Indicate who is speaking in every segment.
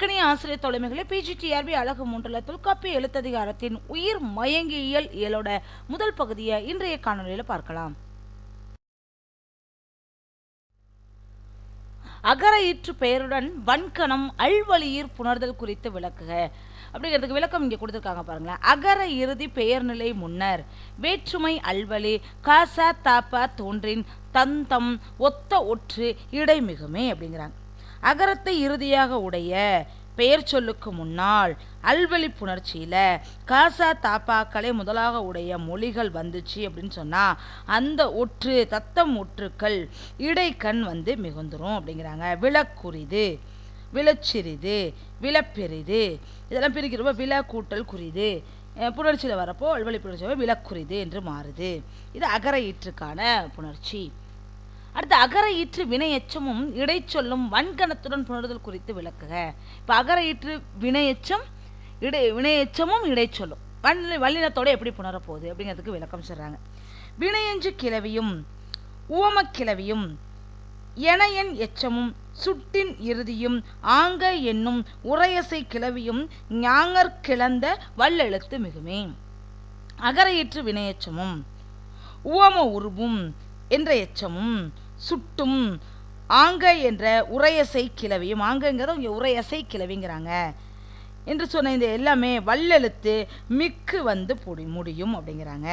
Speaker 1: அன்பிற்கனிய ஆசிரியர் தொலைமைகளை பிஜிடிஆர்பி அழகு மூன்றில் தொல்காப்பிய எழுத்ததிகாரத்தின் உயிர் மயங்கியல் இயலோட முதல் பகுதியை இன்றைய காணொலியில் பார்க்கலாம். அகர ஈற்று பெயருடன் வன்கணம் அல்வழியீர் புணர்தல் குறித்து விளக்குக. அப்படிங்கிறதுக்கு விளக்கம் இங்கே கொடுத்துருக்காங்க பாருங்களேன். அகர இறுதி பெயர்நிலை முன்னர் வேற்றுமை அல்வழி காச தாப்ப தோன்றின் தந்தம் ஒத்த ஒற்று இடைமிகுமே அப்படிங்கிறாங்க. அகரத்தை இறுதியாக உடைய பெயர் சொல்லுக்கு முன்னால் அல்வழிப்புணர்ச்சியில் காசா தாப்பாக்களை முதலாக உடைய மொழிகள் வந்துச்சு அப்படின்னு சொன்னால் அந்த ஒற்று தத்தம் ஒற்றுக்கள் இடைக்கண் வந்து மிகுந்துரும் அப்படிங்கிறாங்க. விளக்குரிது விளச்சிறிது விளப்பெரிது இதெல்லாம் பிரிக்கிறப்போ வில கூட்டல் குறிது புணர்ச்சியில் வரப்போ அல்வழி புணர்ச்சி விளக்குரிது என்று மாறுது. இது அகர ஈற்றுக்கான புணர்ச்சி. அடுத்து அகர ஈற்று வினையச்சமும் இடைச்சொல்லும் வன்கணத்துடன் புணர்தல் குறித்து விளக்குக. இப்போ அகர ஈற்று வினையச்சம் இடை வினையச்சமும் இடைச்சொல்லும். வன் வல்லினத்தோட எப்படி புணரப்போகுது அப்படிங்கிறதுக்கு விளக்கம் சொல்கிறாங்க வினையஞ்சு கிளவியும் உவமக்கிளவியும் எனையன் எச்சமும் சுட்டின் இறுதியும் ஆங்க என்னும் உரையசை கிளவியும் ஞாங்கற் கிளந்த வல்லெழுத்து மிகுமே. அகரையிற்று வினையச்சமும் உவம உருவும் என்ற எச்சமும் சுட்டும் ஆங்க என்ற உரையசை கிளவியும் ஆங்கங்கிறத இங்கே உரையசை கிளவிங்கிறாங்க. என்று சொன்ன இந்த எல்லாமே வல்லெழுத்து மிக்கு வந்து பொடி முடியும் அப்படிங்கிறாங்க.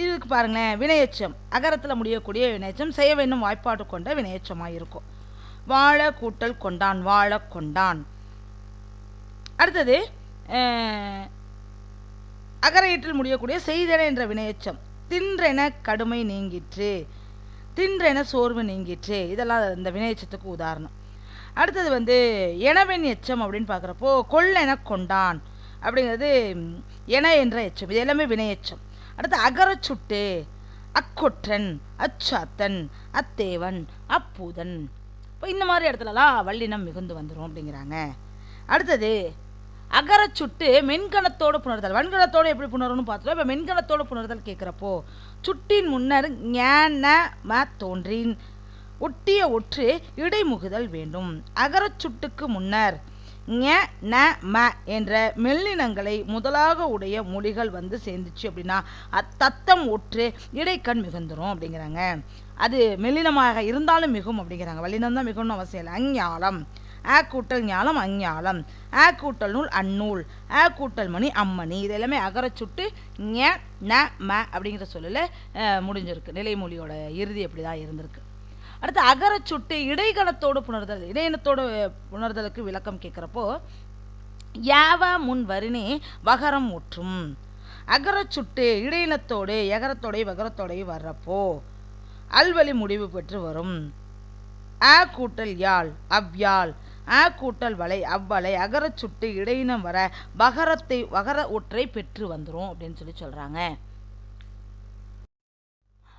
Speaker 1: இதுக்கு பாருங்களேன் வினையச்சம். அகரத்தில் முடியக்கூடிய வினையச்சம் செய்ய வேண்டும் வாய்ப்பாடு கொண்ட வினையச்சமாக இருக்கும். வாழ கூட்டல் கொண்டான் வாழ கொண்டான். அடுத்தது அகரையீற்றில் முடியக்கூடிய செய்தன என்ற வினையச்சம். தின்றென கடுமை நீங்கிற்று தின்றென சோர்வு நீங்கிற்று. இதெல்லாம் இந்த வினையச்சத்துக்கு உதாரணம். அடுத்தது வந்து எனவென் எச்சம் அப்படின்னு பார்க்குறப்போ கொள்ளென கொண்டான் அப்படிங்கிறது என என்ற எச்சம். இது எல்லாமே வினையச்சம். அடுத்து அகரச்சுட்டு அக்கொற்றன் அச்சாத்தன் அத்தேவன் அப்பூதன் இப்போ இந்த மாதிரி இடத்துலலாம் வல்லினம் மிகுந்து வந்துடும் அப்படிங்கிறாங்க. அடுத்தது அகரச்சுட்டு மென்கணத்தோடு புணர்தல். வன்கணத்தோடு எப்படி புணரணும்னு பார்த்துட்டோம். இப்போ மென்கணத்தோடு புணர்தல் கேட்குறப்போ சுட்டின் முன்னர் ஞான ம தோன்றின். ஒட்டிய ஒற்று இடைமுகுதல் வேண்டும். அகரச் சுட்டுக்கு முன்னர் ஞ ந ம என்ற மெல்லினங்களை முதலாக உடைய மொழிகள் வந்து சேர்ந்துச்சு அப்படின்னா அத்தத்தம் ஒற்று இடைக்கண் மிகுந்துரும் அப்படிங்கிறாங்க. அது மெல்லினமாக இருந்தாலும் மிகும் அப்படிங்கிறாங்க. வல்லினம் தான் மிகும்னு அவசியம் இல்லை. அஞ்ஞாலம். ஆ கூட்டல் ஞாலம் அஞ்ஞாலம் ஆ கூட்டல் நூல் அந்நூல் ஆ கூட்டல் மணி அம்மணி. இது எல்லாமே அகரச்சுட்டு ஞ ந ம அப்படிங்கிற சொல்லல முடிஞ்சிருக்கு. நிலைமொழியோட இறுதி அப்படி தான் இருந்திருக்கு. அடுத்து அகரச்சுட்டு இடைகணத்தோடு புணர்தல். இடையினத்தோடு புணர்தலுக்கு விளக்கம் கேட்குறப்போ யாவ முன் வரினே வகரம் ஊற்றும். அகரச்சுட்டு இடையினத்தோடு எகரத்தோடை வகரத்தோடை வர்றப்போ அல்வழி முடிவு பெற்று வரும். ஆ கூட்டல் யாழ் அவ்யாழ் ஆ கூட்டல் வலை அவ்வலை அகரச்சுட்டு இடையினம் வர வகரத்தை வகர ஒற்றை பெற்று வந்துடும் அப்படின்னு சொல்லி சொல்கிறாங்க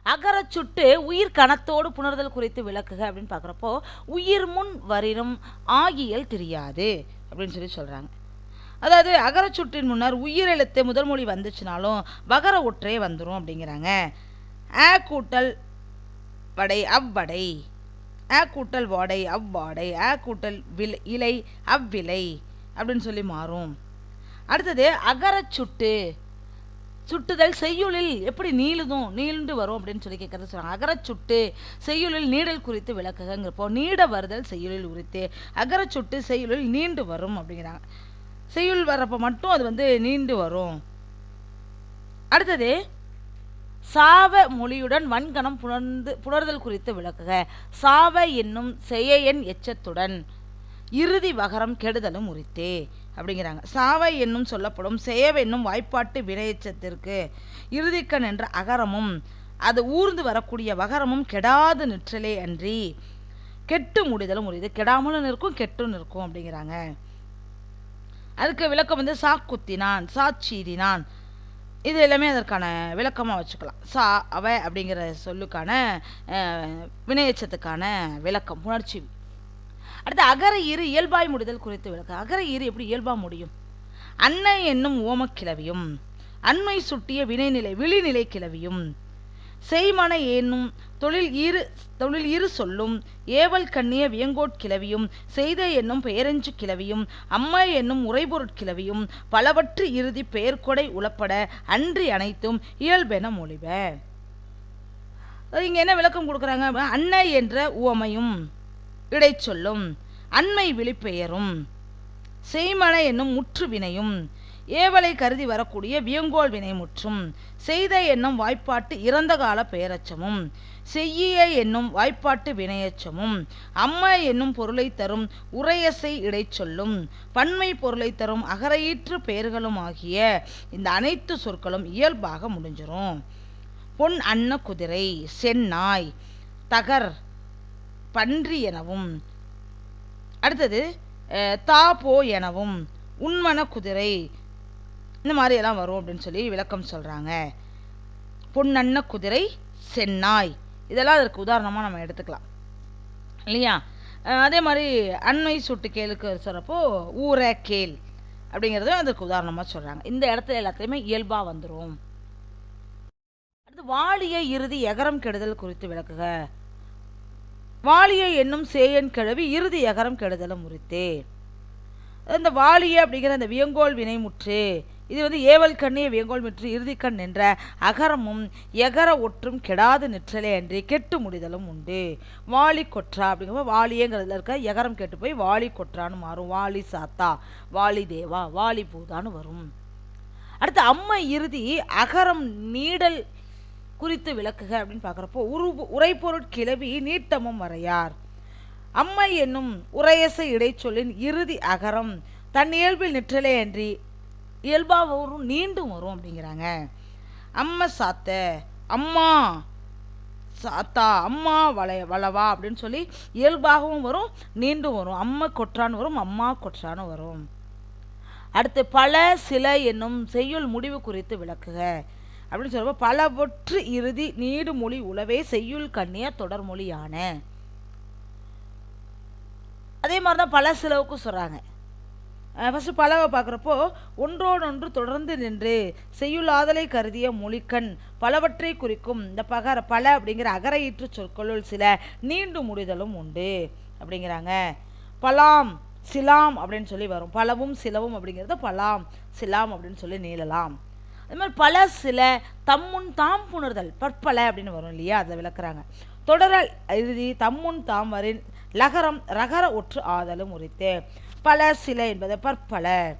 Speaker 1: அகரச்சுட்டு உயிர் கணத்தோடு புணர்தல் குறித்து விளக்குக அப்படின்னு பார்க்குறப்போ உயிர் முன் வரினும் ஆகியல் தெரியாது அப்படின்னு சொல்லி சொல்கிறாங்க அதாவது அகரச்சுட்டின் முன்னர் உயிரெழுத்து முதல் மொழி வந்துச்சுனாலும் வகர ஒற்றே வந்துடும் அப்படிங்கிறாங்க. ஆ கூட்டல் வடை அவ்வடை ஆ கூட்டல் வாடை அவ்வாடை ஆ கூட்டல் வில் இலை அவ்விலை அப்படின்னு சொல்லி மாறும். அடுத்தது அகரச்சுட்டு சுட்டுதல் செய்யுளில் எப்படி நீளுதும் நீளுண்டு வரும் அப்படின்னு சொல்லி கேட்கறது சொல்கிறாங்க அகரச்சுட்டு செய்யுளில் நீடல் குறித்து விளக்குகங்கிறப்போ நீட வருதல் செய்யுளில் உரித்து அகரச்சுட்டு செய்யுளில் நீண்டு வரும் அப்படிங்கிறாங்க. செய்யுள் வர்றப்போ மட்டும் அது வந்து நீண்டு வரும். அடுத்தது சாவ மொழியுடன் வன்கணம் புணர்ந்து புணர்தல் குறித்து விளக்குக. சாவ என்னும் செய்யன் எச்சத்துடன் இறுதி வகரம் கெடுதலும் உரித்தே அப்படிங்கிறாங்க. சாவை என்னும் சொல்லப்படும் செய்யவென்னும் என்னும் வாய்ப்பாட்டு வினையச்சத்திற்கு இறுதிக்கண் என்ற அகரமும் அது ஊர்ந்து வரக்கூடிய வகரமும் கெடாது நிற்றலே அன்றி கெட்டு முடிதலும் உரியது கெடாமலும் இருக்கும் கெட்டும் இருக்கும் அப்படிங்கிறாங்க. அதுக்கு விளக்கம் வந்து சாக்குத்தினான் சாச்சீரினான் இது எல்லாமே அதற்கான விளக்கமாக வச்சுக்கலாம். சா அவ அப்படிங்கிற சொல்லுக்கான வினையச்சத்துக்கான விளக்கம் உணர்ச்சி. அடுத்து அகர இரு இயல்பாய் முடிதல் குறித்து விளக்கம். அகர இரு எப்படி இயல்பா முடியும்? அன்னை என்னும் ஓமக்கிழவியும் அண்மை சுட்டிய வினைநிலை விழிநிலை கிளவியும் செய்மன என்னும் தொழில் இரு தொழில் இரு சொல்லும் ஏவல் கண்ணிய வியங்கோட் கிளவியும் செய்த என்னும் பெயரெஞ்சு கிளவியும் அம்மா என்னும் உரைபொருட்கிளவியும் பலவற்று இறுதி பெயர்கொடை உளப்பட அன்றி அனைத்தும் இயல்பென மொழிப. இங்க என்ன விளக்கம் கொடுக்குறாங்க? அன்னை என்ற உவமையும் இடைச்சொல்லும் அண்மை விழிப்பெயரும் செய்மன என்னும் முற்று வினையும் ஏவலை கருதி வரக்கூடிய வியங்கோல் வினைமுற்றும் செய்த என்னும் வாய்ப்பாட்டு இறந்த கால பெயரச்சமும் செய்யிய என்னும் வாய்ப்பாட்டு வினையச்சமும். அம்மா என்னும் பொருளை தரும் உரையசை இடைச்சொல்லும் பன்மை பொருளை தரும் அகரையீற்று பெயர்களும் ஆகிய இந்த அனைத்து சொற்களும் இயல்பாக முடிஞ்சிரும். பொன் அன்ன குதிரை செந்நாய் தகர் பன்றி எனவும். அடுத்தது தாபோ எனவும். உண்மன குதிரை இந்த மாதிரியெல்லாம் வரும் அப்படின்னு சொல்லி விளக்கம் சொல்கிறாங்க பொன்னண்ண குதிரை சென்னாய் இதெல்லாம் அதற்கு உதாரணமாக நம்ம எடுத்துக்கலாம். இல்லையா? அதே மாதிரி அண்மை சுட்டு கேளுக்கு சொல்கிறப்போ ஊர கேள் அப்படிங்கிறதும் அதற்கு உதாரணமாக சொல்கிறாங்க இந்த இடத்துல எல்லாத்தையுமே இயல்பாக வந்துடும் அடுத்து வாலிய இறுதி எகரம் கெடுதல் குறித்து விளக்குக. வாலிய என்னும் சேயன் கிழவி இறுதி எகரம் கெடுதலும் உரித்தே இந்த வாலிய அப்படிங்கிற அந்த வியங்கோல் வினைமுற்று. இது வந்து ஏவல் கண்ணிய வியங்கோல் முற்று இறுதிக்கண் என்ற அகரமும் எகர ஒற்றும் கெடாது நிற்றலே அன்றி கெட்டு முடிதலும் உண்டு. வாலி கொற்றா அப்படிங்கும்போது வாலியேங்கிறதுல இருக்க எகரம் கெட்டு போய் வாலி கொற்றான்னு மாறும். வாலி சாத்தா வாலி தேவா வாலி பூதான்னு வரும். அடுத்து அம்மை இறுதி அகரம் நீடல் குறித்து விளக்குக அப்படின்னு பார்க்குறப்போ உரு உரைப்பொருட் கிளவி நீட்டமும் வரையார். அம்மை என்னும் உரையசை இடைச்சொல்லின் இறுதி அகரம் தன் இயல்பில் நிற்றலே அன்றி இயல்பாக வரும் நீண்டும் வரும் அப்படிங்கிறாங்க. அம்மை சாத்த அம்மா சாத்தா அம்மா வளைய வளவா அப்படின்னு சொல்லி இயல்பாகவும் வரும் நீண்டும் வரும். அம்மா கொற்றான்னு வரும் அம்மா கொற்றான்னு வரும். அடுத்து பல சில என்னும் செய்யுள் முடிவு குறித்து விளக்குக. அப்படின்னு சொல்லுவோம் பலவற்று இறுதி நீடு மொழி உளவே செய்யுள் கண்ணிய தொடர்மொழியான அதே மாதிரி தான் பல சிலவுக்கும் சொல்கிறாங்க ஃபஸ்ட்டு பலவை பார்க்குறப்போ ஒன்றோடொன்று தொடர்ந்து நின்று செய்யுளாதலை கருதிய மொழிக்கண் பலவற்றை குறிக்கும் இந்த பகர பல அப்படிங்கிற அகரையீற்று சொற்களுள் சில நீண்டு முடிதலும் உண்டு அப்படிங்கிறாங்க. பலாம் சிலாம் அப்படின்னு சொல்லி வரும். பலவும் சிலவும் அப்படிங்கிறது பலாம் சிலாம் அப்படின்னு சொல்லி நீளலாம். அது மாதிரி பல சில தம்முன் தாம் புணர்தல் பற்பல அப்படின்னு வரும் இல்லையா? அதை விளக்குறாங்க. தொடரல் இறுதி தம்முன் தாம் வரின் லகரம் ரகர ஒற்று ஆதலும் உரித்து. பல சில என்பது பற்பல.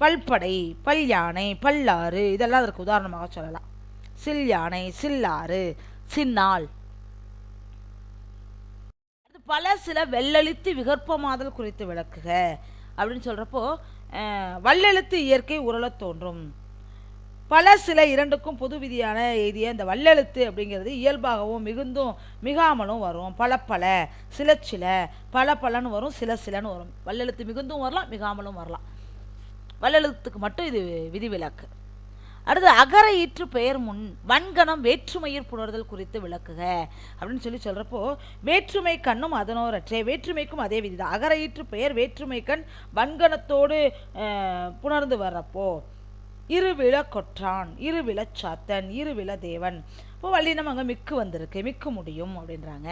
Speaker 1: பல்படை பல் யானை பல்லாறு இதெல்லாம் அதற்கு உதாரணமாக சொல்லலாம். சில் யானை சில்லாறு சின்னாள். பல சில வெள்ளெழுத்து விகற்பமாதல் குறித்து விளக்குக. அப்படின்னு சொல்கிறப்போ வல்லெழுத்து இயற்கை உரளத் தோன்றும். பல சில இரண்டுக்கும் பொது விதியான எழுதிய இந்த வல்லெழுத்து அப்படிங்கிறது இயல்பாகவும் மிகுந்தும் மிகாமலும் வரும். பல பல சில சில பல பலன்னு வரும் சில சிலன்னு வரும். வல்லெழுத்து மிகுந்தும் வரலாம் மிகாமலும் வரலாம். வல்லெழுத்துக்கு மட்டும் இது விதிவிலக்கு. அடுத்து அகர ஈற்று பெயர் முன் வன்கணம் வேற்றுமையில் புணர்தல் குறித்து விளக்குக அப்படின்னு சொல்லி சொல்கிறப்போ வேற்றுமை கண்ணும் அதனோரற்றே வேற்றுமைக்கும் அதே விதிதான். அகர ஈற்று பெயர் வேற்றுமை கண் வன்கணத்தோடு புணர்ந்து வர்றப்போ இருவில கொற்றான் இருவில சாத்தன் இருவில தேவன். இப்போ வள்ளினம் அங்கே மிக்கு வந்திருக்கு மிக்கு முடியும் அப்படின்றாங்க.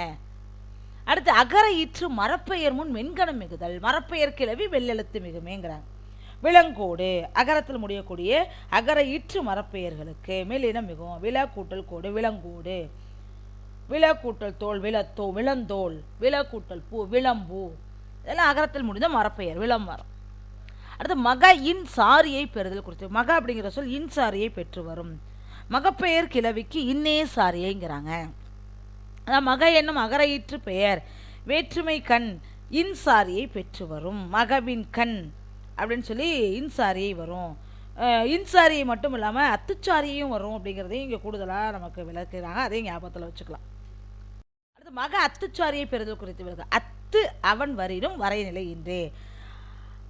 Speaker 1: அடுத்து அகர ஈற்று மரப்பெயர் முன் வெண்கணம் மிகுதல் மரப்பெயர் கிளவி வெள்ளெழுத்து மிகுமேங்கிறாங்க. விலங்கோடு அகரத்தில் முடியக்கூடிய அகர ஈற்று மரப்பெயர்களுக்கு மேலினம் மிகும். வில கூட்டல் கோடு விலங்கோடு. வில கூட்டல் தோல் விலத்தோ விலந்தோல். வில கூட்டல் பூ விளம்பூ இதெல்லாம் அகரத்தில் முடிந்த மரப்பெயர் விளம்பரம் அடுத்து மக இன் சாரியை பெறுதல் குறித்து. மக அப்படிங்கிற சொல் இன் சாரியை பெற்று வரும். மகப்பெயர் கிளவிக்கு இன்னே சாரியைங்கிறாங்க. அதான் மக என்னும் அகரையிற்று பெயர். வேற்றுமை கண் இன்சாரியை பெற்று வரும். மகவின் கண் அப்படின்னு சொல்லி இன்சாரியை வரும். இன்சாரியை மட்டும் இல்லாமல் அத்துச்சாரியையும் வரும் அப்படிங்கிறதையும் இங்கே கூடுதலாக நமக்கு விளக்குறாங்க. அதையும் ஞாபகத்தில் வச்சுக்கலாம். அடுத்து மக அத்துச்சாரியை பெறுதல் குறித்து விளக்கு. அத்து அவன் வரினும் வரைநிலை இன்றே.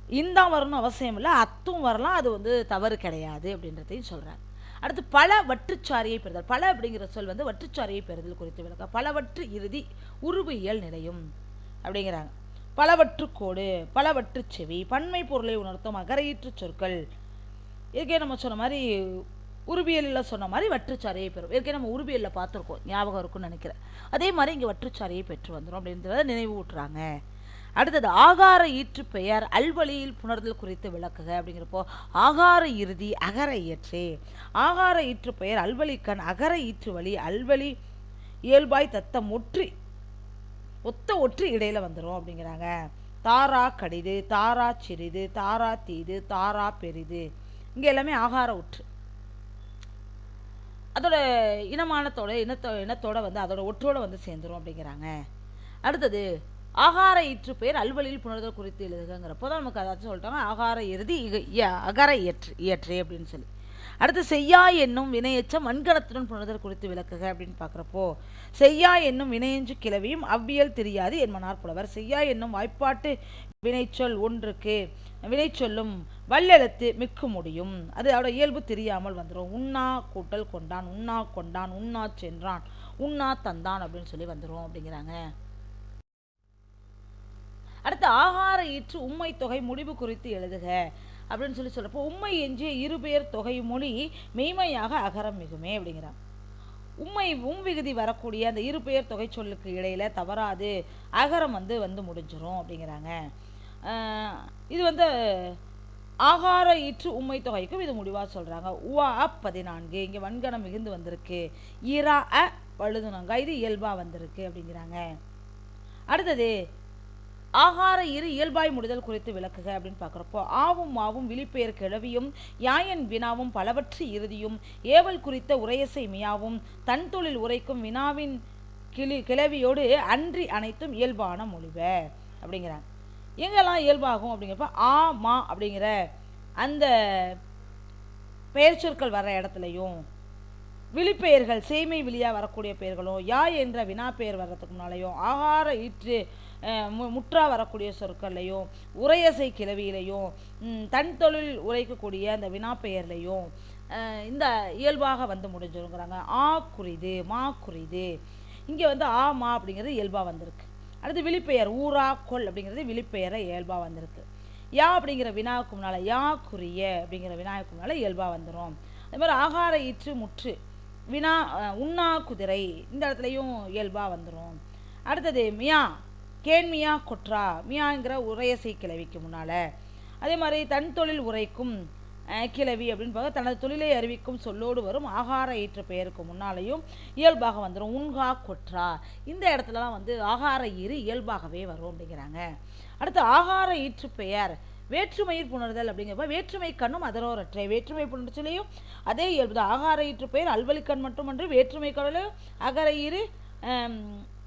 Speaker 1: இந்தான் வரணும் அவசியம் இல்லை அத்தும் வரலாம் அது வந்து தவறு கிடையாது அப்படின்றதையும் சொல்கிறாங்க அடுத்து பல வற்றுச்சாரியை பெறுதல். பல அப்படிங்கிற சொல் வந்து வற்றுச்சாரியை பெறுதல் குறித்து விளக்க. பலவற்று இறுதி உருவியல் நிலையும் அப்படிங்கிறாங்க. பலவற்றுக்கோடு பலவற்று செவி பன்மை பொருளை உணர்த்தும் அகரையீற்று சொற்கள். இதுக்கே நம்ம சொன்ன மாதிரி உருவியலில் சொன்ன மாதிரி வற்றுச்சாரியை பெறும். ஏற்கனவே நம்ம உருவியலில் பார்த்துருக்கோம். ஞாபகம் இருக்கும்னு நினைக்கிறேன். அதே மாதிரி இங்கே வற்றுச்சாரையை பெற்று வந்துடும் அப்படின்றத நினைவு ஊட்டுறாங்க அடுத்தது ஆகார ஈற்று பெயர் அல்வழியில் புணர்தல் குறித்து விளக்குக அப்படிங்கிறப்போ ஆகார இறுதி அகர இயற்றே. ஆகார ஈற்று பெயர் அல்வழிக்கண் அகர ஈற்று வழி அல்வழி இயல்பாய் தத்தம் ஒற்றி ஒத்த ஒற்று இடையில வந்துடும் அப்படிங்கிறாங்க. தாரா கடிது தாரா சிறிது தாரா தீது தாரா பெரிது. இங்கே எல்லாமே ஆகார ஒற்று. அதோட இனமானத்தோட இனத்தோ இனத்தோட வந்து அதோட ஒற்றோட வந்து சேர்ந்துரும் அப்படிங்கிறாங்க. அடுத்தது ஆகார இற்று பெயர் அல்வழியில் புணர்தல் குறித்து எழுதுகிறப்போ தான் நமக்கு அதாச்சும் சொல்லிட்டாங்க. ஆகார இறுதி இக- அகர இயற்று இயற்றே அப்படின்னு சொல்லி. அடுத்து செய்யா என்னும் வினையச்சம் மண்கணத்துடன் புணர்தல் குறித்து விளக்குக அப்படின்னு பார்க்குறப்போ செய்யா என்னும் வினையஞ்சு கிளவியும் அவ்வியல் தெரியாது என்மனார் புலவர். செய்யா என்னும் வாய்ப்பாட்டு வினைச்சொல் ஒன்றுக்கு வினைச்சொல்லும் வல்லெழுத்து மிக்க முடியும். அது அவட இயல்பு தெரியாமல் வந்துடும் உண்ணா கூட்டல் கொண்டான் உண்ணா கொண்டான் உண்ணா சென்றான் உண்ணா தந்தான் அப்படின்னு சொல்லி வந்துடும் அப்படிங்கிறாங்க. அடுத்து ஆகார ஈற்று உண்மை தொகை முடிவு குறித்து எழுதுக அப்படின்னு சொல்லி சொல்றப்போ உண்மை எஞ்சிய இருபெயர் தொகை மொழி மெய்மையாக அகரம் மிகுமே அப்படிங்கிறாங்க உண்மை உம் விகுதி வரக்கூடிய அந்த இரு பெயர் தொகை சொல்லுக்கு இடையில தவறாது. அகரம் வந்து வந்து முடிஞ்சிடும் அப்படிங்கிறாங்க. இது வந்து ஆகார ஈற்று உண்மை தொகைக்கும் இது முடிவாக சொல்கிறாங்க உவா அ பதினான்கு. இங்கே வன்கணம் மிகுந்து வந்திருக்கு. இரா அ வழுதுனங்க இது இயல்பாக வந்திருக்கு அப்படிங்கிறாங்க. அடுத்தது ஆகார இரு இயல்பாய் முடிதல் குறித்து விளக்குக அப்படின்னு பார்க்குறப்போ ஆவும் மாவும் விழிப்பெயர் கிழவியும் யாயன் வினாவும் பலவற்று இறுதியும் ஏவல் குறித்த உரையசை மியாவும் தன் தொழில் உரைக்கும் வினாவின் கிளி கிளவியோடு அன்றி அனைத்தும் இயல்பான மொழிவ அப்படிங்கிறாங்க எங்கெல்லாம் இயல்பாகும் அப்படிங்கிறப்ப ஆ மா அப்படிங்கிற அந்த பெயர் சொற்கள் வர்ற இடத்துலையும் விழிப்பெயர்கள் சேமை விழியா வரக்கூடிய பெயர்களும் யா என்ற வினா பெயர் வர்றதுக்கு முன்னாலேயும் ஆகார ஈற்று மு- முற்றா வரக்கூடிய சொற்கள்லையும் உரையசை கிளவியிலையும் தன் தொழில் உரைக்கக்கூடிய அந்த வினாப்பெயர்லையும் இந்த இயல்பாக வந்து முடிஞ்சிருங்கிறாங்க. ஆ குறிது மா குறிது. இங்கே வந்து ஆ மா அப்படிங்கிறது இயல்பாக வந்திருக்கு. அடுத்து விழிப்பெயர் ஊரா கொல் அப்படிங்கிறது விழிப்பெயரை இயல்பாக வந்திருக்கு. யா அப்படிங்கிற வினாவுக்கு முன்னால் யா குறிய அப்படிங்கிற வினாவுக்கு முன்னால் இயல்பாக வந்துடும் அதே மாதிரி ஆகார ஈற்று முற்று வினா உண்ணா குதிரை இந்த இடத்துலையும் இயல்பாக வந்துடும் அடுத்தது மியா கேண்மியா கொற்றா? மியாங்கிற உரையசை கிளவிக்கு முன்னால். அதே மாதிரி தன் தொழில் உரைக்கும் கிளவி அப்படின்னு பார்க்க தனது தொழிலை அறிவிக்கும் சொல்லோடு வரும் ஆகார ஈற்று பெயருக்கு முன்னாலேயும் இயல்பாக வந்துடும் உன்கா கொற்றா. இந்த இடத்துலலாம் வந்து ஆகார ஈறு இயல்பாகவே வரும் அப்படிங்கிறாங்க. அடுத்து ஆகார ஈற்று பெயர். வேற்றுமையில் புணர்தல் அப்படிங்கிறப்ப வேற்றுமை கண்ணும் அதரோரற்றை. வேற்றுமை புணர்ச்சிலையும் அதே இயல்பு தான் ஆகார ஈற்று பெயர் அல்வலிக்கண் மட்டுமன்று வேற்றுமை கடலும் அகர ஈறு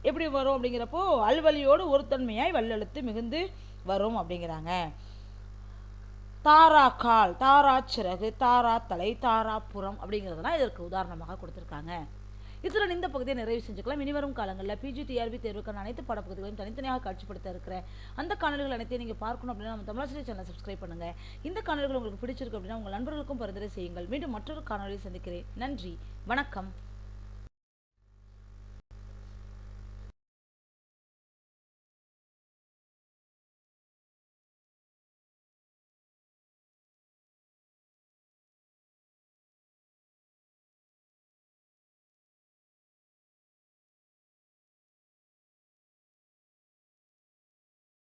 Speaker 1: எப்படி வரும் அப்படிங்கிறப்போ அல்வலியோடு ஒருத்தன்மையாய் வல்லெழுத்து மிகுந்து வரும் அப்படிங்கிறாங்க. தாரா கால் தாரா சிறகு தாரா தலை தாரா புறம் அப்படிங்கிறதெல்லாம் இதற்கு உதாரணமாக கொடுத்துருக்காங்க. இத்துடன் இந்த பகுதியை நிறைவு செஞ்சுக்கலாம். இனிவரும் காலங்களில் பிஜி டிஆர்பி தேர்வுக்கான அனைத்து பாடப்பகுதிகளையும் தனித்தனியாக காட்சிப்படுத்த இருக்கிற அந்த காணொலிகள் அனைத்தையும் நீங்கள் பார்க்கணும் அப்படின்னா நம்ம தமிழாசிரியர் சேனலை சப்ஸ்கிரைப் பண்ணுங்கள் இந்த காணொலிகள் உங்களுக்கு பிடிச்சிருக்கு அப்படின்னா உங்கள் நண்பர்களுக்கும் பரிந்துரை செய்யுங்கள். மீண்டும் மற்றொரு காணொலியை சந்திக்கிறேன். நன்றி. வணக்கம்.